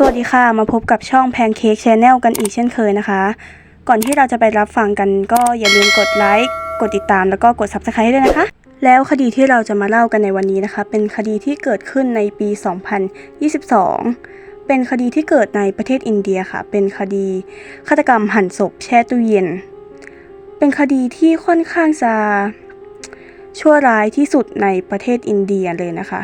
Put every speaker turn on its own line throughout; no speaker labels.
สวัสดีค่ะ มาพบกับช่อง Pancake Channel กันอีกเช่นเคยนะคะ ก่อนที่เราจะไปรับฟังกันก็อย่าลืมกดไลค์กดติดตามแล้วก็กด Subscribe ด้วยนะคะ แล้วคดีที่เราจะมาเล่ากันในวันนี้นะคะ เป็นคดีที่เกิดขึ้นในปี 2022 เป็นคดีที่เกิดในประเทศอินเดียค่ะ เป็นคดีฆาตกรรมหั่นศพแช่ตู้เย็น เป็นคดีที่ค่อนข้างจะชั่วร้ายที่สุดในประเทศอินเดียเลยนะคะ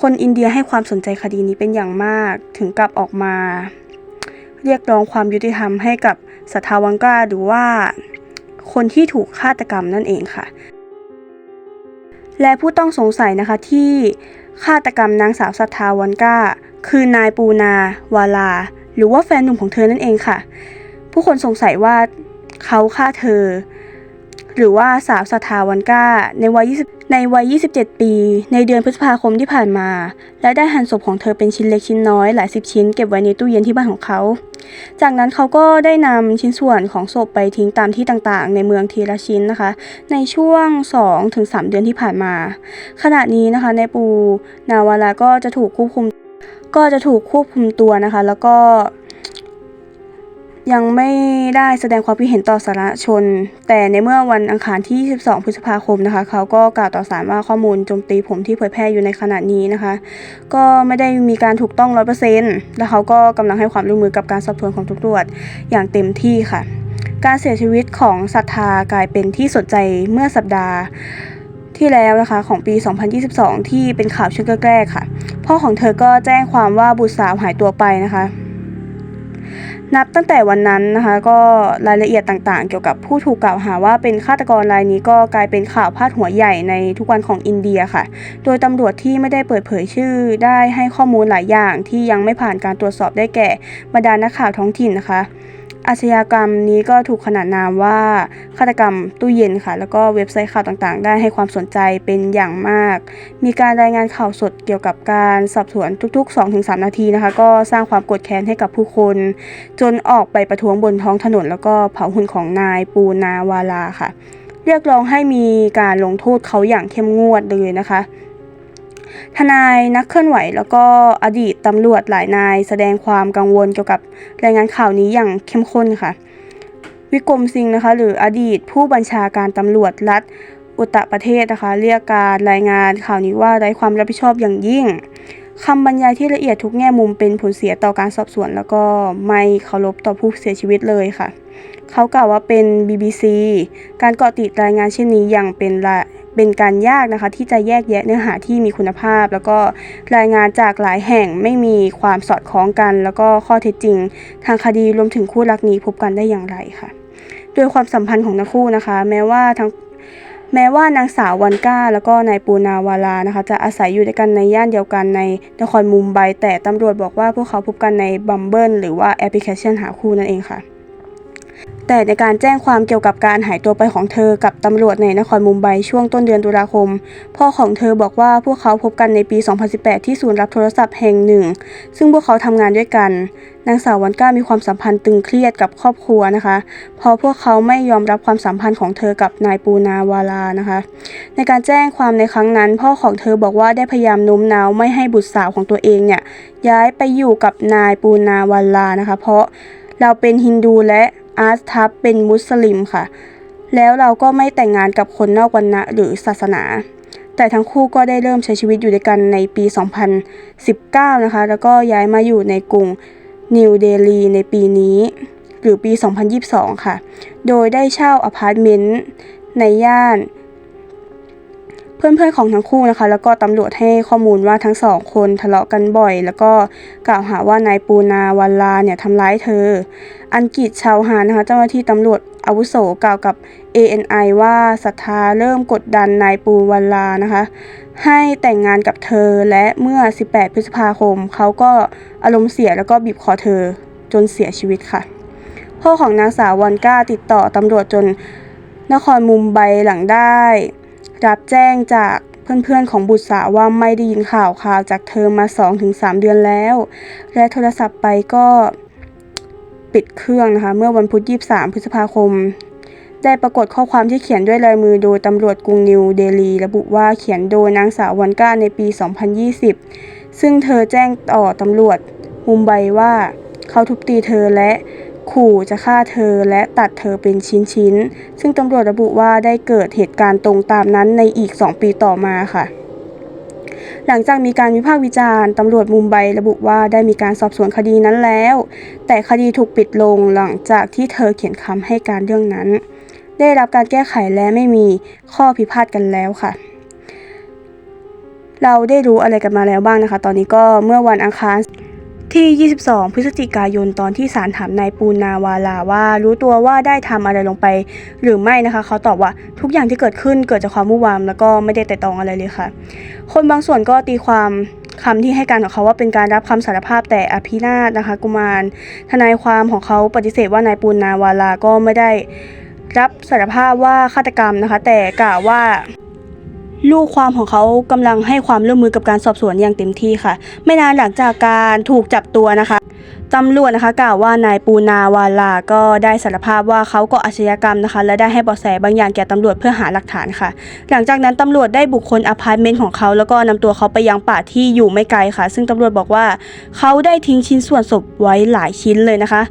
คนอินเดียให้ความสนใจคดีนี้เป็นอย่างมากถึงกับออกมา เรียกร้องความยุติธรรมให้กับสัทาวังกาหรือว่า คนที่ถูกฆาตกรรมนั่นเองค่ะ และผู้ต้องสงสัยนะคะที่ฆาตกรรมนางสาวสัทาวันกาคือนายปูนาวาลา หรือว่าแฟนหนุ่มของเธอนั่นเองค่ะ ผู้คนสงสัยว่าเขาฆ่าเธอ หรือว่าสาวสัทธาวันก้า ในวัย 20 ในวัย 27 ปี ในเดือนพฤษภาคมที่ผ่านมา และได้หั่นศพของเธอเป็นชิ้นเล็กชิ้นน้อยหลายสิบชิ้นเก็บไว้ในตู้เย็นที่บ้านของเขา จากนั้นเขาก็ได้นำชิ้นส่วนของศพไปทิ้งตามที่ต่างๆ ในเมืองทีละชิ้นนะคะ ในช่วง 2-3 เดือนที่ผ่านมา ขณะนี้นะคะในปูนาวาลาก็จะถูกควบคุม ก็จะถูกควบคุมตัวนะคะ แล้วก็ ยังไม่ได้แสดงความคิดเห็นต่อสารณชน แต่ในเมื่อวันอังคารที่ 22 พฤษภาคมนะคะ เขาก็กล่าวต่อศาลว่าข้อมูลโจมตีผมที่เผยแพร่อยู่ในขณะนี้นะคะ ก็ไม่ได้มีการถูกต้อง 100%และเขาก็กำลังให้ความร่วมมือกับการสอบสวนของตำรวจอย่างเต็มที่ค่ะ การเสียชีวิตของศรัทธากลายเป็นที่สนใจเมื่อสัปดาห์ที่แล้วนะคะของปี 2022 ที่เป็นข่าวช่วงแรกๆค่ะ พ่อของเธอก็แจ้งความว่าบุตรสาวหายตัวไปนะคะ นับตั้งแต่วันนั้นนะคะก็รายละเอียดต่างๆ เกี่ยวกับผู้ถูกกล่าวหาว่าเป็นฆาตกรรายนี้ก็กลายเป็นข่าวพาดหัวใหญ่ในทุกวันของอินเดียค่ะ โดยตำรวจที่ไม่ได้เปิดเผยชื่อได้ให้ข้อมูลหลายอย่างที่ยังไม่ผ่านการตรวจสอบได้แก่บรรดานักข่าวท้องถิ่นนะคะ อาชญากรรมนี้ก็ถูกขนานนามว่าฆาตกรรมตู้เย็นค่ะ แล้วก็เว็บไซต์ข่าวต่างๆ ได้ให้ความสนใจเป็นอย่างมาก มีการรายงานข่าวสดเกี่ยวกับการสอบสวนทุก ๆ 2-3 นาทีนะคะ ก็สร้างความโกดแค้นให้กับผู้คน จนออกไปประท้วงบนท้องถนน แล้วก็เผาหุ่นของนายปูนาวาลาค่ะ เรียกร้องให้มีการลงโทษเขาอย่างเข้มงวดเลยนะคะ ทนายนักเคลื่อนไหวแล้วก็อดีตตำรวจหลายนาย แสดงความกังวลเกี่ยวกับรายงานข่าวนี้อย่างเข้มข้นค่ะ วิกรมซิงห์นะคะ หรืออดีตผู้บัญชาการตำรวจรัฐอุตตรประเทศนะคะ เรียกการรายงานข่าวนี้ว่าไร้ความรับผิดชอบอย่างยิ่งคำบรรยายที่ละเอียดทุกแง่มุมเป็นผลเสียต่อการสอบสวน แล้วก็ไม่เคารพต่อผู้เสียชีวิตเลยค่ะ เขากล่าวว่าเป็น BBC การเกาะติดรายงานเช่นนี้อย่างเป็นละ เป็นการยากนะคะ ที่จะแยกแยะเนื้อหาที่มีคุณภาพ แล้วก็รายงานจากหลายแห่งไม่มีความสอดคล้องกัน แล้วก็ข้อเท็จจริง ทางคดีรวมถึงคู่รักนี้พบกันได้อย่างไรค่ะ โดยความสัมพันธ์ของทั้งคู่นะคะ แม้ว่าทั้งแม้ว่านางสาววันก้า แล้วก็นายปูนาวาลานะคะ จะอาศัยอยู่ด้วยกันในย่านเดียวกันในนครมุมไบแต่ตำรวจบอกว่าพวกเขาพบกันในบัมเบิลหรือว่าแอปพลิเคชันหาคู่นั่นเองค่ะ แต่ในการแจ้งความเกี่ยวกับการหายตัวไปของเธอกับตำรวจในนครมุมไบช่วงต้นเดือนตุลาคม พ่อของเธอบอกว่าพวกเขาพบกันในปี 2018 ที่ศูนย์รับโทรศัพท์แห่งหนึ่ง ซึ่งพวกเขาทำงานด้วยกัน นางสาววันก้ามีความสัมพันธ์ตึงเครียดกับครอบครัวนะคะเพราะพวกเขาไม่ยอมรับความสัมพันธ์ของเธอกับนายปูนาวาลานะคะ ในการแจ้งความในครั้งนั้น พ่อของเธอบอกว่าได้พยายามโน้มน้าวไม่ให้บุตรสาวของตัวเองเนี่ยย้ายไปอยู่กับนายปูนาวาลานะคะ เพราะเราเป็นฮินดูและ อาร์ตทับเป็นมุสลิมค่ะ แล้วเราก็ไม่แต่งงานกับคนนอกวรรณะหรือศาสนา แต่ทั้งคู่ก็ได้เริ่มใช้ชีวิตอยู่ด้วยกันในปี 2019 นะคะ แล้วก็ย้ายมาอยู่ในกรุงนิวเดลีในปีนี้ หรือปี 2022 ค่ะ โดยได้เช่าอพาร์ตเมนต์ในย่าน เพื่อนๆของทั้งคู่นะคะ แล้วก็ตำรวจให้ข้อมูลว่าทั้งสองคนทะเลาะกันบ่อย แล้วก็กล่าวหาว่านายปูนาวันลาเนี่ยทำร้ายเธอ อังกฤษชาวฮานนะคะเจ้าหน้าที่ตำรวจอาวุโสกล่าวกับ ANI ว่าศรัทธาเริ่มกดดันนายปูวันลานะคะ ให้แต่งงานกับเธอและเมื่อ 18 พฤษภาคม เขาก็อารมณ์เสียแล้วก็บีบคอเธอจนเสียชีวิตค่ะ พ่อของนางสาววันก้าติดต่อตำรวจจนนครมุมไบหลังได้ รับแจ้งจากเพื่อนๆของบุตรสาวว่าไม่ได้ยินข่าวข่าวจากเธอมา 2-3 เดือนแล้ว และโทรศัพท์ไปก็ปิดเครื่องนะคะ เมื่อวันพุธ23 พฤษภาคม ได้ปรากฏข้อความที่เขียนด้วยลายมือโดยตำรวจกรุงนิวเดลี ระบุว่าเขียนโดยนางสาววันก้าในปี 2020 ซึ่งเธอแจ้งต่อตำรวจมุมไบว่าเขาทุบตีเธอและ ขู่จะฆ่าเธอและตัดเธอเป็นชิ้นๆ ซึ่งตำรวจระบุว่าได้เกิดเหตุการณ์ตรงตามนั้นในอีก 2 ปีต่อมาค่ะหลังจากมีการวิพากษ์วิจารณ์ ตำรวจมุมไบระบุว่าได้มีการสอบสวนคดีนั้นแล้ว แต่คดีถูกปิดลงหลังจากที่เธอเขียนคำให้การเรื่องนั้น ได้รับการแก้ไขและไม่มีข้อพิพาทกันแล้วค่ะ เราได้รู้อะไรกันมาแล้วบ้างนะคะ ตอนนี้ก็เมื่อวันอังคาร ที่ 22 พฤศจิกายนตอนที่ศาลถามนายปูนาวาลาว่ารู้ตัวว่าได้ทำอะไรลงไป หรือไม่นะคะ เขาตอบว่าทุกอย่างที่เกิดขึ้นเกิดจากความมุ่งวามแล้วก็ไม่ได้แต่ตองอะไรเลยค่ะ คนบางส่วนก็ตีความคำที่ให้การของเขาว่าเป็นการรับคำสารภาพแต่อภินาถนะคะ กุมาร ทนายความของเขาปฏิเสธว่านายปูนาวาลาก็ไม่ได้รับสารภาพว่าฆาตกรรมนะคะ แต่กล่าวว่า ลูกความของเขากำลังให้ความร่วมมือกับการสอบสวนอย่างเต็มที่ค่ะ ไม่นานหลังจากการถูกจับตัวนะคะตำรวจนะคะกล่าวว่านายปูนาวาลาก็ได้สารภาพว่าเขาก็อาชญากรรมนะคะ และได้ให้เบาะแสบางอย่างแก่ตำรวจเพื่อหาหลักฐานค่ะ หลังจากนั้นตำรวจได้บุคคลอพาร์ตเมนต์ของเขาแล้วก็นำตัวเขาไปยังป่าที่อยู่ไม่ไกลค่ะ ซึ่งตำรวจบอกว่า เขาได้ทิ้งชิ้นส่วนศพไว้หลายชิ้นเลยนะคะ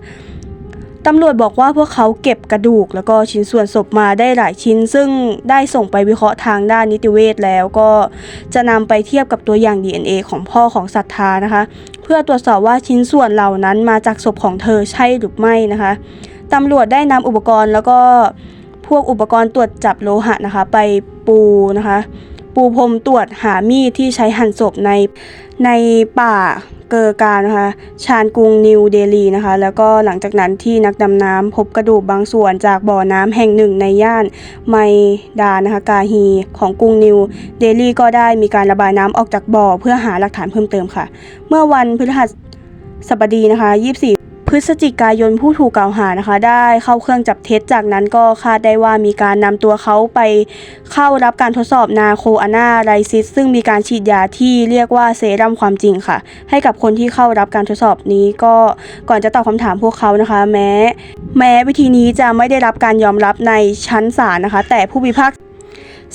ตำรวจบอกว่าพวกเขาเก็บกระดูก แล้วก็ชิ้นส่วนศพมาได้หลายชิ้น ซึ่งได้ส่งไปวิเคราะห์ทางด้านนิติเวชแล้วก็จะนำไปเทียบกับตัวอย่าง DNA ของพ่อของศรัทธานะคะ เพื่อตรวจสอบว่าชิ้นส่วนเหล่านั้นมาจากศพของเธอใช่หรือไม่นะคะตำรวจได้นำอุปกรณ์แล้วก็พวกอุปกรณ์ตรวจจับโลหะนะคะ ไปปูนะคะ ปูพรมตรวจหามีดที่ใช้หั่นศพในในป่าเกอร์การนะคะชานกรุงนิวเดลีนะคะ แล้วก็หลังจากนั้นที่นักดำน้ำพบกระดูกบางส่วนจากบ่อน้ำแห่งหนึ่งในย่านไมดานะคะกาฮีของกรุงนิวเดลีก็ได้มีการระบายน้ำออกจากบ่อเพื่อหาหลักฐานเพิ่มเติมค่ะ เมื่อวันพฤหัสบดีนะคะ 24 พฤศจิกายนผู้ถูกกล่าวหานะคะ ได้เข้าเครื่องจับเท็จจากนั้นก็คาดได้ว่ามีการนำตัวเขาไปเข้ารับการทดสอบนาโคอานาไรซิสซึ่งมีการฉีดยาที่เรียกว่าเซรั่มความจริงค่ะ ให้กับคนที่เข้ารับการทดสอบนี้ก็ก่อนจะตอบคำถามพวกเขานะคะ แม้ แม้วิธีนี้จะไม่ได้รับการยอมรับในชั้นศาลนะคะ แต่ผู้พิพากษา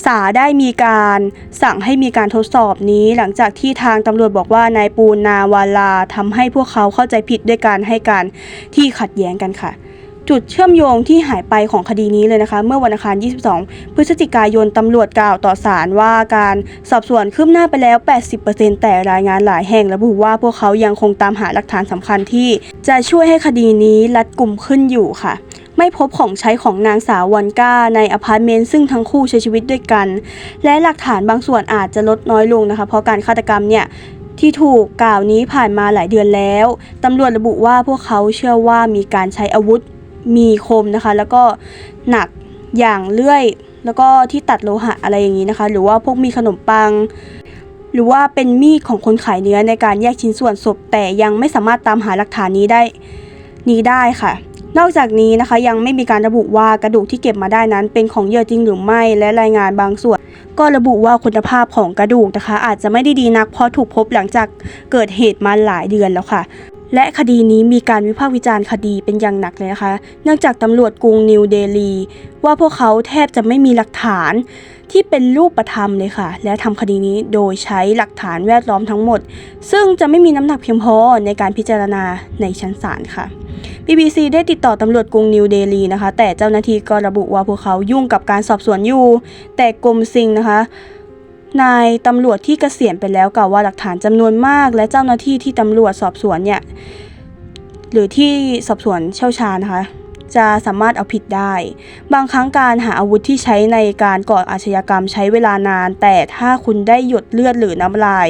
สาได้มีการสั่งให้มีการทดสอบนี้ หลังจากที่ทางตำรวจบอกว่านายปูนาวาลาทำให้พวกเขาเข้าใจผิดด้วยการให้การที่ขัดแย้งกันค่ะ จุดเชื่อมโยงที่หายไปของคดีนี้เลยนะคะ เมื่อวันอังคาร 22 พฤศจิกายนตำรวจกล่าวต่อศาลว่าการสอบสวนคืบหน้าไปแล้ว 80%แต่รายงานหลายแห่งระบุว่าพวกเขายังคงตามหาหลักฐานสำคัญที่ จะช่วยให้คดีนี้รัดกลุ่มขึ้นอยู่ค่ะ ไม่พบของใช้ของนางสาววันก้าในอพาร์ตเมนต์ซึ่งทั้งคู่ใช้ชีวิตด้วยกัน และหลักฐานบางส่วนอาจจะลดน้อยลงนะคะ เพราะการฆาตกรรมเนี่ยที่ถูกกล่าวนี้ผ่านมาหลายเดือนแล้ว ตำรวจระบุว่าพวกเขาเชื่อว่ามีการใช้อาวุธมีคมนะคะ แล้วก็หนักอย่างเลื่อย แล้วก็ที่ตัดโลหะอะไรอย่างนี้นะคะ หรือว่าพวกมีขนมปัง หรือว่าเป็นมีดของคนขายเนื้อในการแยกชิ้นส่วนศพแต่ยังไม่สามารถตามหาหลักฐานนี้ได้ นี้ได้ค่ะ นอกจากนี้นะคะยังไม่มีการระบุว่ากระดูกที่เก็บมาได้นั้น เป็นของเหยื่อจริงหรือไม่และรายงานบางส่วน ก็ระบุว่าคุณภาพของกระดูกนะคะ อาจจะไม่ได้ดีนักเพราะถูกพบหลังจากเกิดเหตุมาหลายเดือนแล้วค่ะ และคดีนี้มีการวิพากษ์วิจารณ์คดีเป็นอย่างหนักเลยนะคะ เนื่องจากตำรวจกรุงนิวเดลีว่าพวกเขาแทบจะไม่มีหลักฐานที่เป็นรูปธรรมเลยค่ะ และทำคดีนี้โดยใช้หลักฐานแวดล้อมทั้งหมด ซึ่งจะไม่มีน้ำหนักเพียงพอในการพิจารณาในชั้นศาลค่ะ BBC ได้ติดต่อตำรวจกรุงนิวเดลีนะคะ แต่เจ้าหน้าที่ก็ระบุว่าพวกเขายุ่งกับการสอบสวนอยู่ แต่กรมซิงนะคะนายตำรวจที่เกษียณไปแล้วกล่าวว่าหลักฐานจำนวนมาก และเจ้าหน้าที่ที่ตำรวจสอบสวนเนี่ยหรือที่สอบสวนเชี่ยวชาญนะคะ จะสามารถเอาผิดได้ บางครั้งการหาอาวุธที่ใช้ในการก่ออาชญากรรมใช้เวลานาน แต่ถ้าคุณได้หยดเลือดหรือน้ำลาย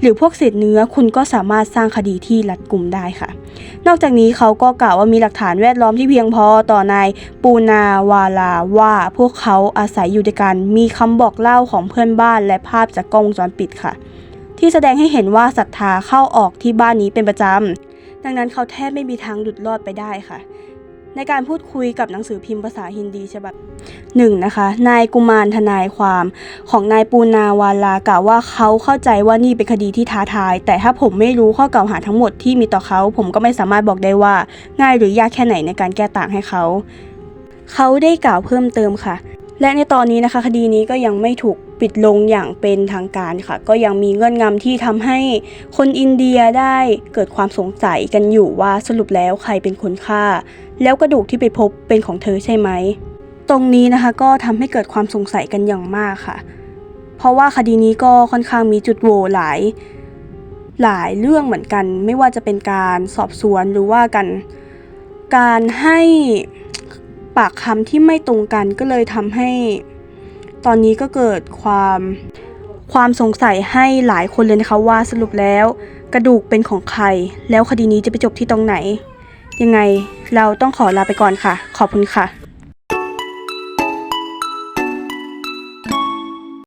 หรือพวกเศษเนื้อคุณก็สามารถสร้างคดีที่รัดกุมได้ค่ะ นอกจากนี้เขาก็กล่าวว่ามีหลักฐานแวดล้อมที่เพียงพอต่อนายปูนาวาลาว่าพวกเขาอาศัยอยู่ด้วยกันมีคำบอกเล่าของเพื่อนบ้านและภาพจากกล้องวงจรปิดค่ะ ที่แสดงให้เห็นว่าศรัทธาเข้าออกที่บ้านนี้เป็นประจำดังนั้นเขาแทบไม่มีทางหลุดรอดไปได้ค่ะ ในการพูดคุยกับหนังสือพิมพ์ภาษาฮินดีฉบับหนึ่งนะคะนายกุมารทนายความของนายปูนาวาลากล่าวว่าเขาเข้าใจว่านี่เป็นคดีที่ท้าทาย แต่ถ้าผมไม่รู้ข้อกล่าวหาทั้งหมดที่มีต่อเขา ผมก็ไม่สามารถบอกได้ว่า ง่ายหรือยากแค่ไหนในการแก้ต่างให้เขา เขาได้กล่าวเพิ่มเติมค่ะ และในตอนนี้นะคะคดีนี้ก็ยังไม่ถูกปิดลงอย่างเป็นทางการค่ะ ก็ยังมีเงื่อนงำที่ทำให้คนอินเดียได้เกิดความสงสัยกันอยู่ว่าสรุปแล้วใครเป็นคนฆ่า แล้วกระดูกที่ไปพบเป็นของเธอใช่ไหม ตรงนี้นะคะก็ทำให้เกิดความสงสัยกันอย่างมากค่ะ เพราะว่าคดีนี้ก็ค่อนข้างมีจุดโหว่หลาย หลายเรื่องเหมือนกัน ไม่ว่าจะเป็นการสอบสวนหรือว่าการการให้ ปากคำที่ไม่ตรงกันก็เลยทำให้ ตอนนี้ก็เกิดความความสงสัยให้หลายคนเลยนะคะว่าสรุปแล้ว กระดูกเป็นของใคร แล้วคดีนี้จะไปจบที่ตรงไหน ยังไงเราต้องขอลาไปก่อนค่ะ ขอบคุณค่ะ